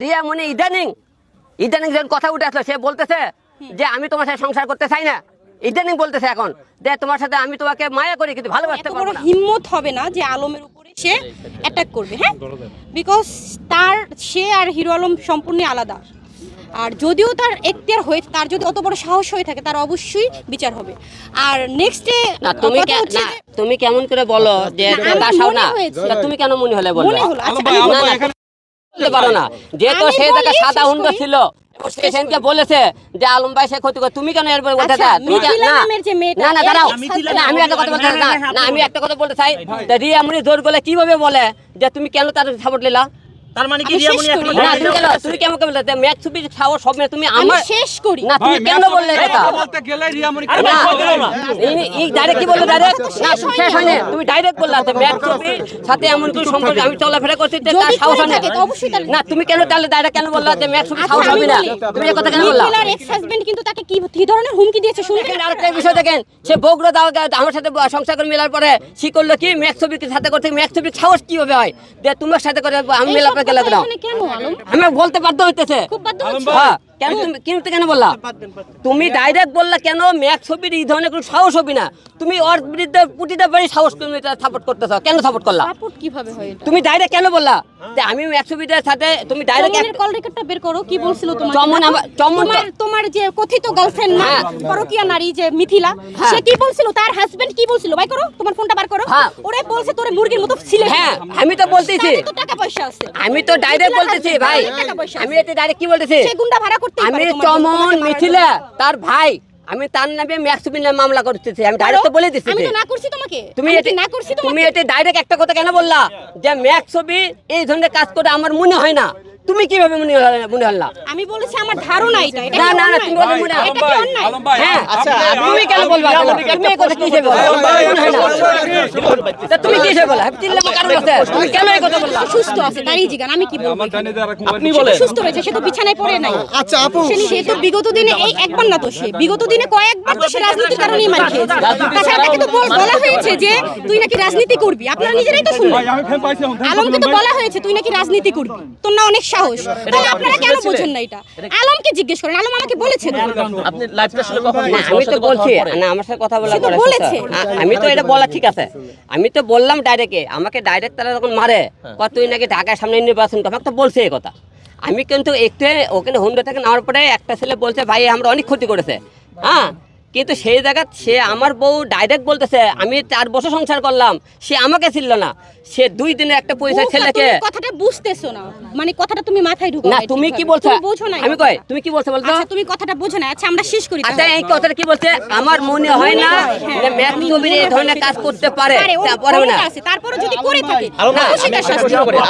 রিয়া মনে ইদানিং ইদানিং যখন কথা উঠে আসলো সে বলতেছে যে আমি তোমার সাথে সংসার করতে চাই না। ইদানিং বলতেছে এখন যে তোমার সাথে আমি তোমাকে মায়া করি কিন্তু ভালোবাসতে পারব না। হিম্মত হবে না যে আলমের উপরে সে অ্যাটাক করবে হ্যাঁ? বিকজ তার সে আর হিরো আলম সম্পূর্ণ আলাদা। আর যদিও তার এখতিয়ার হয়ে তার যদি অত বড় সাহস হয়ে থাকে তার অবশ্যই বিচার হবে। আর নেক্সটে না তুমি কে- না তুমি কেমন করে বলো যে তার না? তুমি কেন মনে হলে বলল বলতে পারো না। যেহেতু সে তাকে সাদা হুন্ড ছিল বলেছে যে আলম ভাই সে ক্ষতি করে তুমি কেন তুমি না না দাঁড়াও। আমি একটা কথা বলতে চাই না আমি একটা কথা বলতে চাই। রিয়া মুনি জোর বলে কীভাবে বলে যে তুমি কেন তার সাপোর্ট নিলা? তার মানে কি মনি। এখন না তুমি কেন তুমি কেমন কেমন ম্যাচ ছবি খাওয়া সব তুমি আমার শেষ করি না তুমি কেন বললে কথা বলতে গেলে রিয়ামণি আরে না। এই- direct কি বললে? না, শেষ হয়নি। তুমি direct বললা যে ম্যাচ ছবির সাথে এমন কোনো সম্পর্ক আমি চলাফেরা করছি যে তার সাহস হয় না। অবশ্যই না তুমি কেন তাহলে ডাইরেক্ট কেন বললা যে ম্যাচ ছবি সাহস হবে না তুমি এই কথা কেন বললা মিথিলার এক্স হাজবেন্ড কিন্তু তাকে কি কি ধরনের হুমকি দিয়েছে শুনবেন দেখেন, আরেকটা বিষয় দেখেন সে বগুড়া দাও আমার সাথে সংসার করে মেলার পরে সে করল কি ম্যাচ ছবির সাথে করতে ম্যাচ ছবির সাহস কীভাবে হয় যে তোমার সাথে করে আমি মেলা কেন আলম? আমি বলতে বাধ্য হইতেছে। খুব বাধ্য হ্যাঁ। কেন তুমি কিন্তু কেন বললা? তুমি ডাইরেক্ট বললা কেন ম্যাচ ছবির এই ধরনের কোনো সাহস হবে না? তুমি ওর বিরুদ্ধে প্রতিটা বাড়ি সাহস তুমি সাপোর্ট করতেছ। কেন সাপোর্ট করলা? সাপোর্ট কীভাবে হয় তুমি ডাইরেক্ট কেন বললা? যে আমি ম্যাচ ছবিটার সাথে তুমি ডাইরেক্ট কল রেকর্ডটা বের করো কি বলছিল তোমার? চমন আমার- চমন তো- তোমার তোমার যে কথিত গার্লফ্রেন্ড না হ্যাঁ। পরকীয়া নারী যে মিথিলা হ্যাঁ। সে কি বলছিল? তার হাজবেন্ড কি বলছিল? ভাই করো তোমার ফোনটা বার করো। হ্যাঁ। ওরে বলছে তোরে মুরগির মতো ছিলে হ্যাঁ আমি তো বলতেছি। টাকা পয়সা আছে। আমি তো ডাইরেক্ট বলতেছি ভাই। টাকা পয়সা আমি এটা ডাইরেক্ট কি বলতেছি? সে গুন্ডা ভাড়া আমি চমন মিথিলা তার ভাই। আমি তার নামে ম্যাক্সিমিন নামে মামলা করতেছি। আমি ডাইরেক্ট তো বলে দিছি আমি তো না করছি তোমাকে। তুমি এটা না করছি তুমি এটা ডাইরেক্ট একটা কথা কেন বললা? যে ম্যাক্সবি এই ধরনের কাজ করে আমার মনে হয় না। তুমি কীভাবে মনে হল মনে হল? আমি বলেছি আমার ধারণা এটা না, না, না, তুমি বলে মনে হয়। এটা কি অন্যায়? হ্যাঁ আচ্ছা, তুমি কেন বলবা তুমি এই কথা কি বলো? হয় না। তা তুমি কি হিসেবে বলো হ্যাঁ, চিল্লাবো কারণ আছে তুমি কেন এই কথা বললা? সুস্থ আছে তারই জিগান আমি কি বলব আমার জানি যে আর আপনি সে তো বলেন সুস্থ রয়েছে সে তো বিছানায় পড়ে নাই। আচ্ছা আপু। সে তো বিগত দিনে এই একবার না তো সে। বিগত দিনে কয়েকবার তো সে রাজনীতির কারণেই মার খেয়েছে। তাছাড়া তাকে তো বল- বলা হয়েছে যে তুই নাকি রাজনীতি করবি। আপনারা নিজেরাই তো শুনলেন। আলমকে তো বলা হয়েছে তুই নাকি রাজনীতি করবি। তোর না অনেক সাহস। তাহলে আপনারা কেন বোঝেন না এটা? আলমকে জিজ্ঞেস করেন আলম আমাকে বলেছে আপনি লাইভটা শুনে কখন না, আমি তো বলছি না আমার সাথে কথা বলা বলেছে। আমি তো এটা বলা ঠিক আছে। আমি তো বললাম ডাইরেক্টে আমাকে ডাইরেক্ট তারা যখন মারে কয় তুই নাকি ঢাকার সামনে নির্বাচন আমাকে তো বলছে এই কথা। আমি কিন্তু একটু ওখানে হুন্ডা থেকে নেওয়ার পরে একটা ছেলে বলছে ভাই আমরা অনেক ক্ষতি করেছে। হ্যাঁ? কিন্তু সেই জায়গা সে আমার বউ ডাইরেক্ট বলতেছে আমি চার বছর সংসার করলাম সে আমাকে ছিল না। সে দুই দিনের একটা পয়সা ছেলেকে তুমি কথাটা বুঝতেছো না। মানে কথাটা তুমি মাথায় ঢুকো না তুমি কি বলছো? বোঝো না আমি কই? তুমি কি বলছো বলতো? আচ্ছা তুমি কথাটা বোঝো না। আচ্ছা আমরা শেষ করি আচ্ছা এই কথাটা কি বলছে? আমার মনে হয় না যে ম্যাথ ছবির এই ধরনের কাজ করতে পারে। তারপরে না। আছে, তারপরে যদি করে থাকে। আলম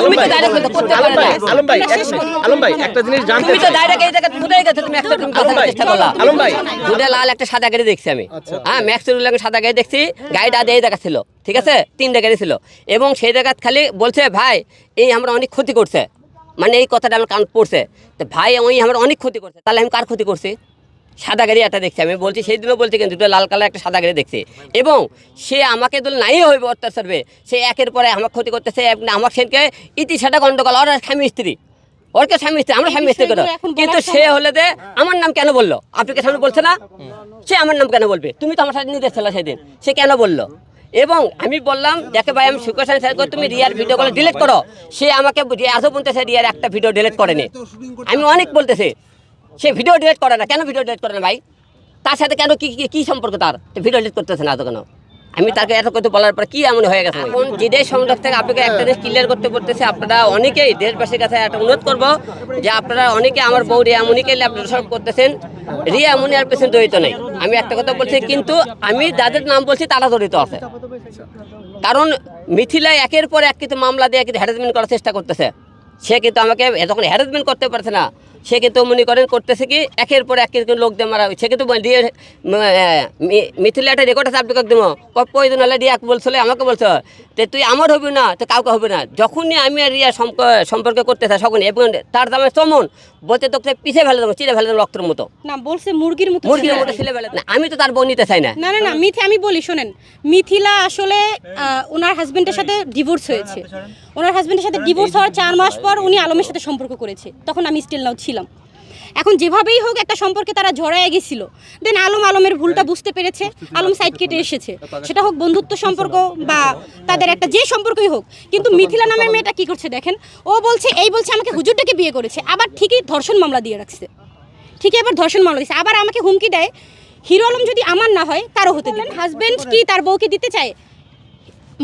তুমি তো কথা করতে পারো না। আলম ভাই শেষ আলম ভাই একটা জিনিস জানতে তুমি তো ডাইরেক্ট এই জায়গায় কোথায় গেছো তুমি একটা তুমি আলম চেষ্টা করলা আলম ভাই। দুটা লাল একটা সাদা গাড়ি দেখছি আমি। হ্যাঁ ম্যাক্স লাগে সাদা গাড়ি দেখছি গাড়িটা দিয়ে দেখা ছিল ঠিক আছে? তিনটা গাড়ি ছিল। এবং সেই জায়গা খালি বলছে ভাই এই আমরা অনেক ক্ষতি করছে। মানে এই কথাটা আমার কান পড়ছে। তো ভাই ওই আমার অনেক ক্ষতি করছে। তাহলে আমি কার ক্ষতি করছি? সাদা গাড়ি একটা দেখছি আমি। বলছি সেই দিনও বলছি কিন্তু দুটো লাল কালার একটা সাদা গাড়ি দেখছি। এবং সে আমাকে দল নাই হইবে অত্যাচারবে সে একের পরে আমার ক্ষতি করতেছে আমার সেনকে ইতি সেটা গন্ডগোল। ওর স্বামী স্ত্রী। ওর কে স্বামী স্ত্রী আমরা স্বামী স্ত্রী করো কিন্তু সে হলে দে আমার নাম কেন বলল? আপনাকে সামনে বলছে না? সে আমার নাম কেন বলবে? তুমি তো আমার সাথে নিতে ছিল সেদিন সে কেন বলল? এবং আমি বললাম দেখে ভাই আমি সুকেশ স্যার করে তুমি রিয়ার ভিডিওগুলো ডিলিট করো। সে আমাকে আজও বলতেছে রিয়ার একটা ভিডিও ডিলিট করেনি। আমি অনেক বলতেছি সে ভিডিও ডিলিট করে না। কেন ভিডিও ডিলিট করে না ভাই? তার সাথে কেন কি কি- কি সম্পর্ক তার? ভিডিও ডিলিট করতেছে না তো কেন আমি তাকে এত কথা বলার পর কি এমন হয়ে গেছে? এখন যেটাই সংযোগ থেকে আপনাকে একটা জিনিস ক্লিয়ার করতে বলতেছে, আপনারা অনেকেই দেশবাসীর কাছে একটা অনুরোধ করব যে আপনারা অনেকে আমার বউ রিয়া মুনিকে সব করতেছেন। রিয়া মুনি আর পেছনে জড়িত নেই। আমি একটা কথা বলছি, কিন্তু আমি যাদের নাম বলছি তারা জড়িত আছে। কারণ মিথিলা একের পর এক কিন্তু মামলা দিয়ে কিন্তু হ্যারাসমেন্ট করার চেষ্টা করতেছে। সে কিন্তু আমাকে যখন হ্যারাসমেন্ট করতে পারছে না সে কিন্তু মনে করেন করতেছে কি একের পর এক কিন্তু লোক দিয়ে মারা সে কিন্তু দিয়ে মিথিলা একটা রেকর্ড আছে আপনি দেবো প্রয়োজন হলে রিয়া বলছিল আমাকে বলছো তো তুই আমার হবি না তো কাউকে হবে না। যখনই আমি আর রিয়া সম্প- সম্পর্ক করতে থাকি তখনই এবং তার দামে চমন বলতে তোকে পিছিয়ে ফেলে দেবো চিড়ে ফেলে দেবো রক্তের মতো। না বলছে মুরগির মতো মুরগির মতো ছেলে ফেলে না আমি তো তার বউ নিতে চাই না। না না না মিথি আমি বলি শোনেন মিথিলা আসলে আহ, ওনার হাজবেন্ডের সাথে ডিভোর্স হয়েছে। ওনার হাজব্যান্ডের সাথে ডিভোর্স হওয়ার চার মাস পর উনি আলমের সাথে সম্পর্ক করেছে। তখন আমি স্টিল নাও ছিলাম। এখন যেভাবেই হোক একটা সম্পর্কে তারা জড়ায় গেছিল। দেন আলম আলমের ভুলটা বুঝতে পেরেছে, আলম সাইড কেটে এসেছে। সেটা হোক বন্ধুত্ব সম্পর্ক বা তাদের একটা যে সম্পর্কই হোক, কিন্তু মিথিলা নামের মেয়েটা কি করছে দেখেন? ও বলছে, এই বলছে আমাকে হুজুরটাকে বিয়ে করেছে। আবার ঠিকই ধর্ষণ মামলা দিয়ে রাখছে। ঠিকই আবার ধর্ষণ মামলা দিচ্ছে আবার আমাকে হুমকি দেয়, হিরো আলম যদি আমার না হয়, তারও হতে দিন হাজব্যান্ড কি তার বউকে দিতে চায়?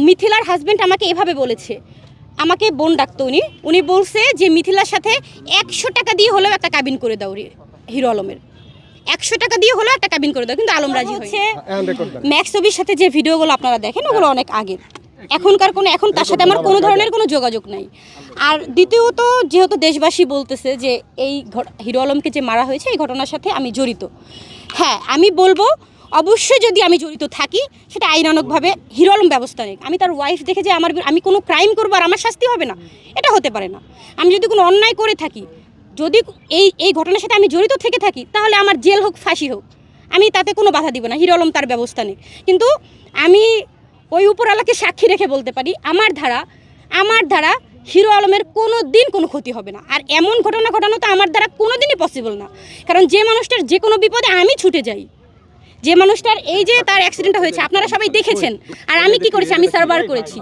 মিথিলার হাজবেন্ড আমাকে এভাবে বলেছে। আমাকে বোন ডাকতো উনি। উনি বলছে যে মিথিলার সাথে একশো টাকা দিয়ে হলেও একটা কাবিন করে দাও হিরো আলমের। একশো টাকা দিয়ে হলেও একটা কাবিন করে দাও কিন্তু আলম রাজি হচ্ছে ম্যাক্স ছবির সাথে যে ভিডিওগুলো আপনারা দেখেন ওগুলো অনেক আগের এখনকার কোনো এখন তার সাথে আমার কোনো ধরনের কোনো যোগাযোগ নাই। আর দ্বিতীয়ত যেহেতু দেশবাসী বলতেছে যে এই হিরো আলমকে যে মারা হয়েছে এই ঘটনার সাথে আমি জড়িত। হ্যাঁ আমি বলব অবশ্যই যদি আমি জড়িত থাকি, সেটা আইনানকভাবে হিরো আলম ব্যবস্থা নেই আমি তার ওয়াইফ দেখে যে আমার আমি কোনো ক্রাইম করব আর আমার শাস্তি হবে না। এটা হতে পারে না। আমি যদি কোনো অন্যায় করে থাকি, যদি এই এই ঘটনার সাথে আমি জড়িত থেকে থাকি, তাহলে আমার জেল হোক, ফাঁসি হোক। আমি তাতে কোনো বাধা দিব না হিরো আলম তার ব্যবস্থা নেই কিন্তু আমি ওই উপরওয়ালাকে সাক্ষী রেখে বলতে পারি, আমার ধারা আমার দ্বারা হিরো আলমের কোনো দিন কোনো ক্ষতি হবে না। আর এমন ঘটনা ঘটানো তো আমার দ্বারা কোনো দিনই পসিবল না। কারণ যে মানুষটার যে কোনো বিপদে আমি ছুটে যাই। যে মানুষটার এই যে তার অ্যাক্সিডেন্টটা হয়েছে, আপনারা সবাই দেখেছেন। আর আমি কি করেছি? আমি সার্ভার করেছি।